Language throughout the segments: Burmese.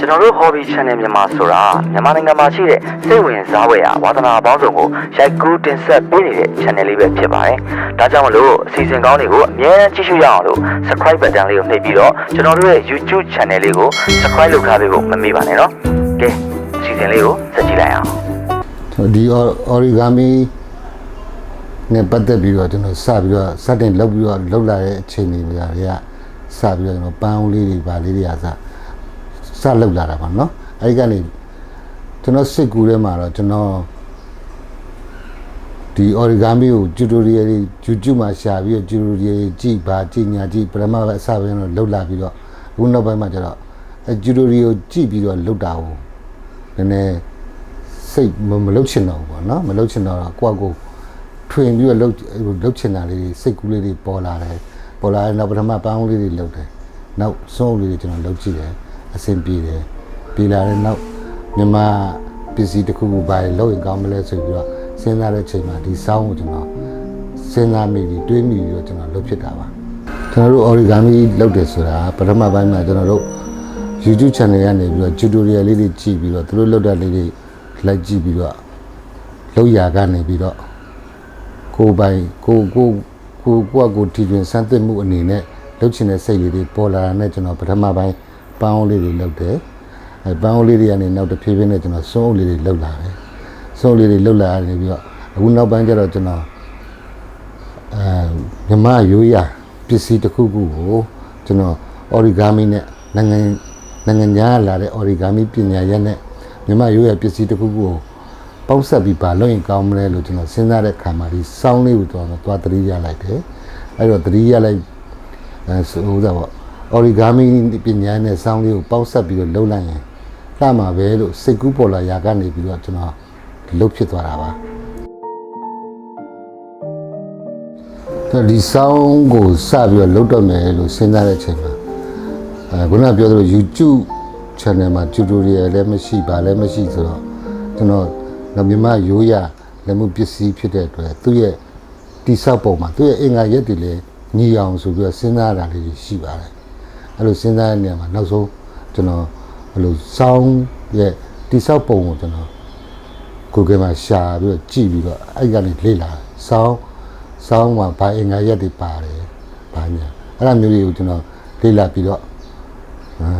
ကျွန်တော်တို့ hobby channel မြန်မာဆိုတာမြန်မာနိုင်ငံမှာရှိတဲ့စိတ်ဝင်စားဖွယ်ရာဝါသနာအပေါင်းစုံကိုရိုက်ကူးတင်ဆက်ပေးနေတဲ့ channel လေးပဲဖြစ်ပါတယ်။ဒါကြောင့်မလို့အစီအစဉ်ကောင်းတွေကိုအမြဲတမ်းကြည့်ရှုရအောင်လို့ subscribe button လေးကိုနှိပ်ပြီးတော့ကျွန်တော်တို့ရဲ့ YouTube channel လေးကို subscribe လုပ်ထားပေးဖို့မမေ့ပါနဲ့နော်။ကဲအစီအစဉ်လေးကိုစကြည့်လိုက်အောင်။ဒီ origami နဲ့ပတ်သက်ပြီးတော့ကျွန်တော်စပြီးတော့စတင်လုပ်ပြီးတော့လုပ်လာတဲ့အချိန်တွေတွေကစပြီးတော့ကျွန်တော်ပန်းဦးလေးတွေဗာလေးတွေကစ စလောက်လာတာပါနော်အဲဒီကနေကျွန်တော်စစ်ကူထဲမှာတော့ကျွန်တော်ဒီ origami ကို tutorial တွေ YouTube မှာရှာပြီးတော့ tutorial ကြည့်ပါကြည့်ညာကြည့်ပရမပဲအစပိုင်းတော့လောက်လာပြီးတော့အခုနောက်ပိုင်းမှာကျတော့အဲ tutorial ကိုကြည့်ပြီးတော့လောက်တာကိုနည်းနည်းစိတ်မလုတ်ချင်တော့ဘူးပေါ့နော်မလုတ်ချင်တော့ကိုယ့်ကိုထွင်ပြီးတော့လုတ်လုတ်ချင်တာလေးစိတ်ကူးလေးတွေပေါ်လာတယ်ပေါ်လာရင်တော့ပထမပန်းလေးတွေလုတ်တယ်နောက်ဆုံးလေးတွေကျွန်တော်လုတ်ကြည့်တယ် အဆင်ပြေတယ်ပြေလာတဲ့နောက်မြန်မာပစ္စည်းတစ်ခုခုပါလုတ်ရင်ကောင်းမလဲဆိုပြီးတော့စဉ်းစားတဲ့ချိန်မှာဒီစောင်းကိုကျွန်တော်စဉ်းစားမိပြီးတွေးမိပြီးတော့ကျွန်တော်လုတ်ဖြစ်တာပါကျွန်တော်တို့ origami လုတ်တယ်ဆိုတာပထမပိုင်းမှာကျွန်တော်တို့ YouTube channel ကနေပြီးတော့ tutorial လေးတွေကြည့်ပြီးတော့သူတို့လုပ်တဲ့လေးတွေလိုက်ကြည့်ပြီးတော့လောက်ရာကနေပြီးတော့ကိုယ်ပိုင်ကိုကိုကိုကိုကိုတီတွင်စမ်းသစ်မှုအနေနဲ့လုပ်ချင်တဲ့စိတ်လေးတွေပေါ်လာတာနဲ့ကျွန်တော်ပထမပိုင်း ပန်းအိုးလေးတွေလုပ်တယ်အဲပန်းအိုးလေးတွေကနေနောက်တစ်ဖြည်းဖြည်းနဲ့ကျွန်တော်စွန်းအိုးလေးတွေလုပ်လာတယ်စွန်းအိုးလေးတွေလုပ်လာနေပြီးတော့အခုနောက်ပိုင်းကျတော့ကျွန်တော်အဲမြမရိုးရာပစ္စည်းတစ်ခုခုကိုကျွန်တော် origami နဲ့နိုင်ငံနိုင်ငံညာကလာတဲ့ origami ပညာရက်နဲ့မြမရိုးရာပစ္စည်းတစ်ခုခုကိုပေါက်ဆက်ပြီးပါလို့ရင်ကောင်းမလဲလို့ကျွန်တော်စဉ်းစားတဲ့ခါမှာဒီစောင်းလေးကိုတော့သွားသတိရလိုက်တယ်အဲ့တော့သတိရလိုက်အဲဆိုတော့ပေါ့ origami ပညာနဲ့စောင်းလေးကိုပေါက်ဆက်ပြီးတော့လှုပ်လိုက်ရင်လှမှာပဲလို့စိတ်ကူးပေါ်လာရာကနေပြီးတော့ကျွန်တော်လှုပ်ဖြစ်သွားတာပါတော့ဒီဆောင်းကိုစပြီးတော့လုတ်တော့မယ်လို့စဉ်းစားတဲ့အချိန်မှာအဲခုနကပြောသလို YouTube channel မှာ tutorial လည်းမရှိပါလည်းမရှိဆိုတော့ကျွန်တော်ငမြမရိုးရလက်မှုပစ္စည်းဖြစ်တဲ့အတွက်သူ့ရဲ့တိဆောက်ပုံမှာသူ့ရဲ့အင်္ဂါရက်တွေလည်းညီအောင်ဆိုပြီးတော့စဉ်းစားတာလေးရှိပါတယ် အဲ့လိုစဉ်းစားတဲ့နေရာမှာနောက်ဆုံးကျွန်တော်အဲ့လိုဆောင်းရဲ့တိဆောက်ပုံကိုကျွန်တော် Google မှာရှာပြီးတော့ကြည့်ပြီးတော့အဲ့ကနေလေ့လာစောင်းစောင်းမှာဘာအင်္ဂါရက်တွေပါတယ်ဘာညာအဲ့ဒါမျိုးတွေကိုကျွန်တော်လေ့လာပြီးတော့အာ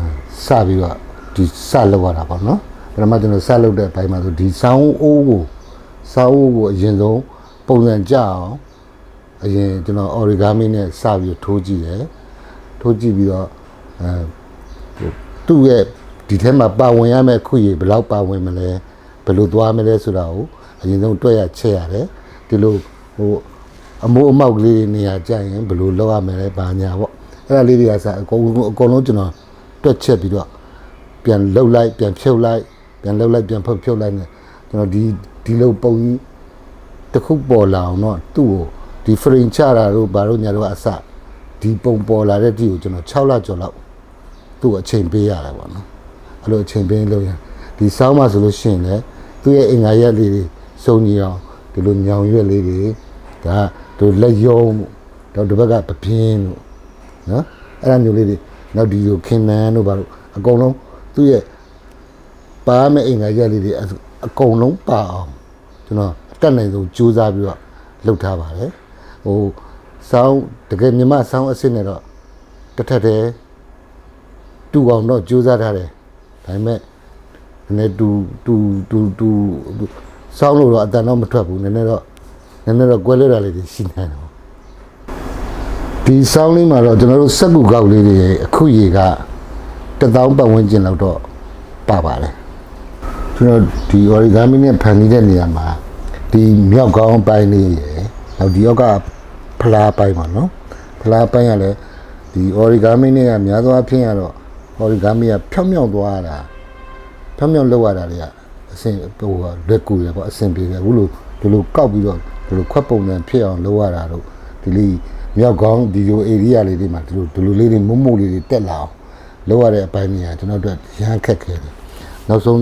စပြီးတော့ဒီစလောက်ရတာပေါ့နော်ပထမကျွန်တော်စလောက်တဲ့အပိုင်းမှာဆိုဒီစောင်းအိုးကိုစောင်းအိုးကိုအရင်ဆုံးပုံစံကြအောင်အရင်ကျွန်တော် origami နဲ့စပြီးထိုးကြည့်တယ်ထိုးကြည့်ပြီးတော့ အဲသူ့ရဲ့ဒီထဲမှာပါဝင်ရမယ့်ခွင့်ရဘယ်လောက်ပါဝင်မလဲဘယ်လိုသွားမလဲဆိုတာကိုအရင်ဆုံးတွက်ရချက်ရတယ်ဒီလိုဟိုအမိုးအမောက်ကလေးတွေနေရာကြရင်ဘယ်လိုလုပ်ရမလဲဘာညာပေါ့အဲ့ဒါလေးတွေကစအကုန်အကုန်လုံးကျွန်တော်တွက်ချက်ပြီးတော့ပြန်လှုပ်လိုက်ပြန်ဖြုတ်လိုက်ပြန်လှုပ်လိုက်ပြန်ဖုတ်ဖြုတ်လိုက်နဲ့ကျွန်တော်ဒီဒီလိုပုံကြီးတစ်ခုပေါ်လာအောင်တော့သူ့ကိုဒီ frame ချတာတို့ဘာလို့ညာတို့ကအစဒီပုံပေါ်လာတဲ့ဒီကိုကျွန်တော်6လကျော်လောက် သူ့ကိုအချိန်ပေးရတယ်ပေါ့နော်အဲ့လိုအချိန်ပေးလို့ရဒီစောင်းမှဆိုလို့ရှိရင်လည်းသူ့ရဲ့အင်္ဂါရက်လေးတွေစုံညီအောင်ဒီလိုညောင်ရွက်လေးတွေဒါတို့လက်ယုံတော့ဒီဘက်ကပပြင်းလို့နော်အဲ့ဒါမျိုးလေးတွေနောက်ဒီလိုခင်နန်းတို့ဘာလို့အကုန်လုံးသူ့ရဲ့ပါမယ့်အင်္ဂါရက်လေးတွေအကုန်လုံးပါအောင်ကျွန်တော်အတက်နိုင်ဆုံးကြိုးစားပြီးတော့လုပ်ထားပါတယ်ဟိုစောင်းတကယ်မြမစောင်းအစ်စ်နဲ့တော့တစ်ထက်တည်း တူအောင်တော့ကြိုးစားထားတယ်ဒါပေမဲ့နည်းနည်းတူတူတူတူစောင်းလို့တော့အတန်တော့မထွက်ဘူးနည်းနည်းတော့နည်းနည်းတော့ကွဲလွဲတာလေးတွေရှိနေတယ်ဒီစောင်းလေးမှာတော့ကျွန်တော်တို့စက်ကူကောက်လေးတွေအခုရေကတစ်သောင်းပတ်ဝန်းကျင်လောက်တော့ပါပါတယ်ကျွန်တော်ဒီ origami နဲ့ဖန်နေတဲ့နေရာမှာဒီမြောက်ကောင်းပိုင်းလေးရယ်နောက်ဒီရောက်ကဖလားပိုင်းပါနော်ဖလားပိုင်းကလည်းဒီ origami နဲ့ကများသောအားဖြင့်ကတော့ origami ကဖြောင်းမြောင်းသွားတာဖြောင်းမြောင်းလောက်ရတာတွေကအဆင်ဟိုလက်ကူရပေါ့အဆင်ပြေတယ်အခုလိုဒီလိုကောက်ပြီးတော့ဒီလိုခွက်ပုံစံဖြစ်အောင်လုပ်ရတာတော့ဒီလေးမြောက်ကောင်းဒီလို area လေးတွေမှာဒီလိုဒီလိုလေးတွေမုံမုံလေးတွေတက်လာအောင်လုပ်ရတဲ့အပိုင်းတွေကကျွန်တော်တို့ရမ်းခက်ခဲတယ်နောက်ဆုံး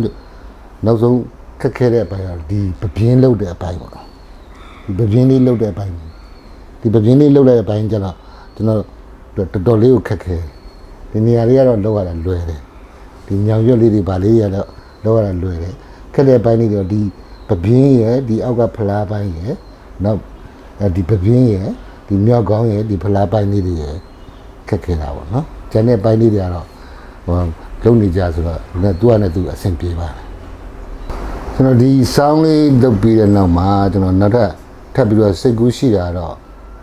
နောက်ဆုံးခက်ခဲတဲ့အပိုင်းကဒီပပြင်းလုပ်တဲ့အပိုင်းပေါ့ဒီပပြင်းလေးလုပ်တဲ့အပိုင်းဒီပပြင်းလေးလုပ်တဲ့အပိုင်းကျတော့ကျွန်တော်တော်တော်လေးကိုခက်ခဲ ဒီနေရာလေးကတော့လောက်ရတာလွယ်တယ်ဒီညောင်ရွက်လေးတွေဗာလေးရတော့လောက်ရတာလွယ်တယ်ခက်တဲ့ပိုင်းလေးတော့ဒီပပင်းရယ်ဒီအောက်ကဖလားပိုင်းရယ်နောက်အဲဒီပပင်းရယ်ဒီမြောက်ကောင်းရယ်ဒီဖလားပိုင်းလေးတွေရယ်ခက်ခဲတာပေါ့နော်ကျန်တဲ့ပိုင်းလေးတွေကတော့ဟိုလုံနေကြဆိုတော့လည်းသူကလည်းသူအဆင်ပြေပါတယ်ကျွန်တော်ဒီဆောင်းလေးလုပ်ပြီးတဲ့နောက်မှာကျွန်တော်နောက်ထပ်ထပ်ပြီးတော့စိတ်ကူးရှိတာတော့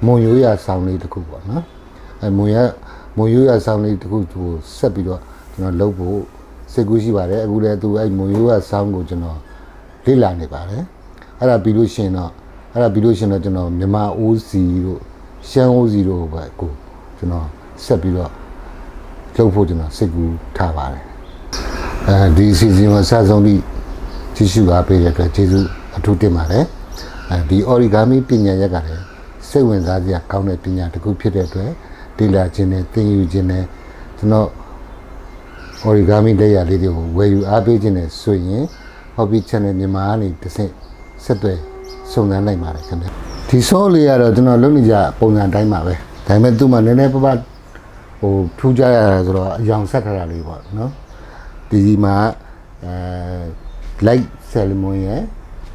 မုံရိုးရဆောင်းလေးတစ်ခုပေါ့နော်အဲမုံရ မုံရိုးရဆောင်းလေးတစ်ခုကိုဆက်ပြီးတော့ကျွန်တော်လုပ်ဖို့စိတ်ကူးရှိပါတယ်အခုလည်းသူအဲမုံရိုးရဆောင်းကိုကျွန်တော်လေ့လာနေပါတယ်အဲ့ဒါပြီးလို့ရှိရင်တော့အဲ့ဒါပြီးလို့ရှိရင်တော့ကျွန်တော်မြန်မာအိုးစီတို့ရှမ်းအိုးစီတို့ပဲကိုကျွန်တော်ဆက်ပြီးတော့လုပ်ဖို့ကျွန်တော်စိတ်ကူးထားပါတယ်အဲဒီစီစဉ်ကိုစဆုံးပြီးကြည့်ရှုအားပေးတဲ့အတွက်ကျေးဇူးအထူးတင်ပါတယ်အဲဒီ origami ပညာရက်ကလည်းစိတ်ဝင်စားစရာကောင်းတဲ့ပညာတစ်ခုဖြစ်တဲ့အတွက် တိလာခြင်းနဲ့သင်ယူခြင်းနဲ့ကျွန်တော် origami လက်ရာလေးတွေကိုဝယ်ယူအားပေးခြင်းနဲ့ဆိုရင် hobby channel မြန်မာကနေတစ်ဆင့်ဆက်သွယ်စုံစမ်းနိုင်ပါတယ်ခင်ဗျဒီဆောလေးကတော့ကျွန်တော်လုပ်နေကြပုံစံတိုင်းပါပဲဒါပေမဲ့သူ့မှာနည်းနည်းပပဟိုထူးကြရတာဆိုတော့အယောင်ဆက်ထားတာလေးပေါ့နော်ဒီဒီမှာအဲ light salmon ရယ်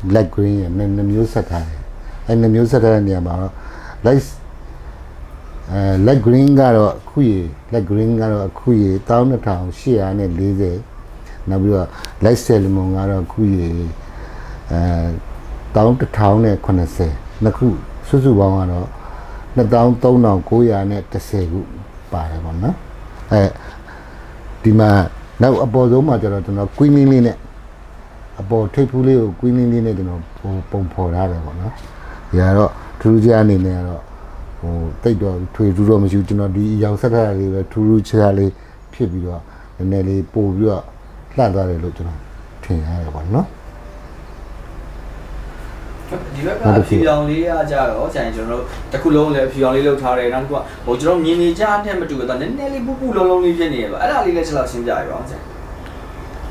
black green ရယ်နှစ်နှစ်မျိုးဆက်ထားတယ်အဲနှစ်မျိုးဆက်ထားတဲ့နေရာမှာတော့ light အဲ light green ကတော့အခုရေ light green ကတော့အခုရေ12840နောက်ပြီးတော့ light salmon ကတော့အခုရေအဲ11080နှစ်ခုစုစုပေါင်းကတော့23,910ခုပါတယ်ပေါ့နော်အဲဒီမှာနောက်အပေါ်ဆုံးမှာကျတော့ကျွန်တော်ကွင်းလေးလေးနဲ့အပေါ်ထိပ်ဖူးလေးကိုကွင်းလေးလေးနဲ့ကျွန်တော်ပုံပုံဖော်ထားတယ်ပေါ့နော်ဒီကတော့ထူးထူးခြားခြားအနေနဲ့ကတော့ ဟိုတိတ်တော့ထွေထူးတော့မရှိဘူးကျွန်တော်ဒီအရောင်ဆက်ထားတာလေးပဲထူးထူးခြားခြားလေးဖြစ်ပြီးတော့နည်းနည်းလေးပို့ပြီးတော့လှသွားတယ်လို့ကျွန်တော်ထင်ရတယ်ပေါ့နော်ဒီဘက်ကအဖြူရောင်လေးကကြတော့ဆန်ကျွန်တော်တို့တစ်ခုလုံးလည်းအဖြူရောင်လေးလောက်ထားတယ်နောက်တစ်ခုကဟိုကျွန်တော်မြင်နေကြတဲ့မတူတော့နည်းနည်းလေးပူပူလုံးလုံးလေးဖြစ်နေရပါအဲ့ဒါလေးလည်းချက်လောက်ရှင်းပြရပါအောင်ဆန်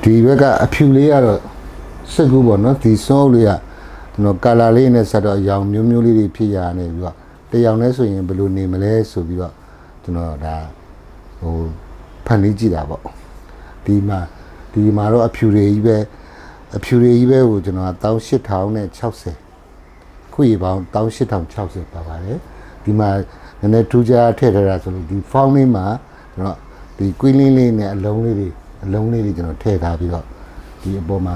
ဒီဘက်ကအဖြူလေးကတော့စိတ်ကူးပေါ့နော်ဒီစောလေးကကျွန်တော်ကာလာလေးနဲ့ဆက်တော့အရောင်မျိုးမျိုးလေးတွေဖြစ်ရနေပြီးတော့ တရောင်နဲ့ဆိုရင်ဘယ်လိုနေမလဲဆိုပြီးတော့ကျွန်တော်ဒါဟိုဖန်လေးကြည့်တာပေါ့ဒီမှာဒီမှာတော့အဖြူတွေကြီးပဲအဖြူတွေကြီးပဲကိုကျွန်တော်18060ခုရေပေါင်း18060ပါပါတယ်ဒီမှာနည်းနည်းထူးခြားထည့်ထားတာဆိုလို့ဒီ font လေးမှာကျွန်တော်ဒီ queen လေးလေးနဲ့အလုံးလေးတွေအလုံးလေးတွေကျွန်တော်ထည့်ထားပြီးတော့ဒီအပေါ်မှာ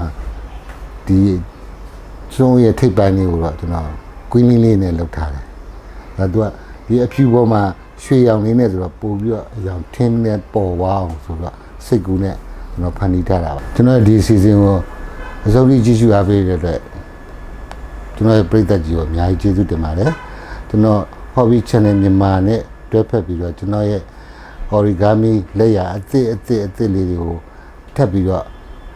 ဒီစုံးရဲ့ထိပ်ပိုင်းလေးကိုတော့ကျွန်တော် queen လေးလေးနဲ့လုပ်ထားတယ် ဒါသူကဒီအဖြူပေါ်မှာရွှေရောင်လေးနဲ့ဆိုတော့ပို့ပြီးတော့အရောင်ထင်းနဲ့ပေါ်ဝအောင်ဆိုတော့စိတ်ကူးနဲ့ကျွန်တော်ဖန်တီးထားတာပါကျွန်တော်ဒီ season ကိုအစုံကြီးကြည့်ရှုအားပေးတဲ့အတွက်ကျွန်တော်ရဲ့ပရိသတ်ကြီးကိုအများကြီးကျေးဇူးတင်ပါတယ်ကျွန်တော် hobby channel မြန်မာနဲ့တွဲဖက်ပြီးတော့ကျွန်တော်ရဲ့ origami လက်ရာအသစ်အသစ်အသစ်လေးတွေကိုထပ်ပြီးတော့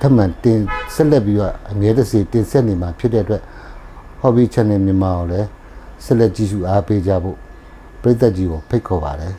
ထပ်မံတင်ဆက်လက်ပြီးတော့အမြဲတစေတင်ဆက်နေမှာဖြစ်တဲ့အတွက် hobby channel မြန်မာကိုလည်း ဆက်လက်ကြည့်ရှုအားပေးကြဖို့ပရိသတ်ကြီးကိုဖိတ်ခေါ်ပါတယ်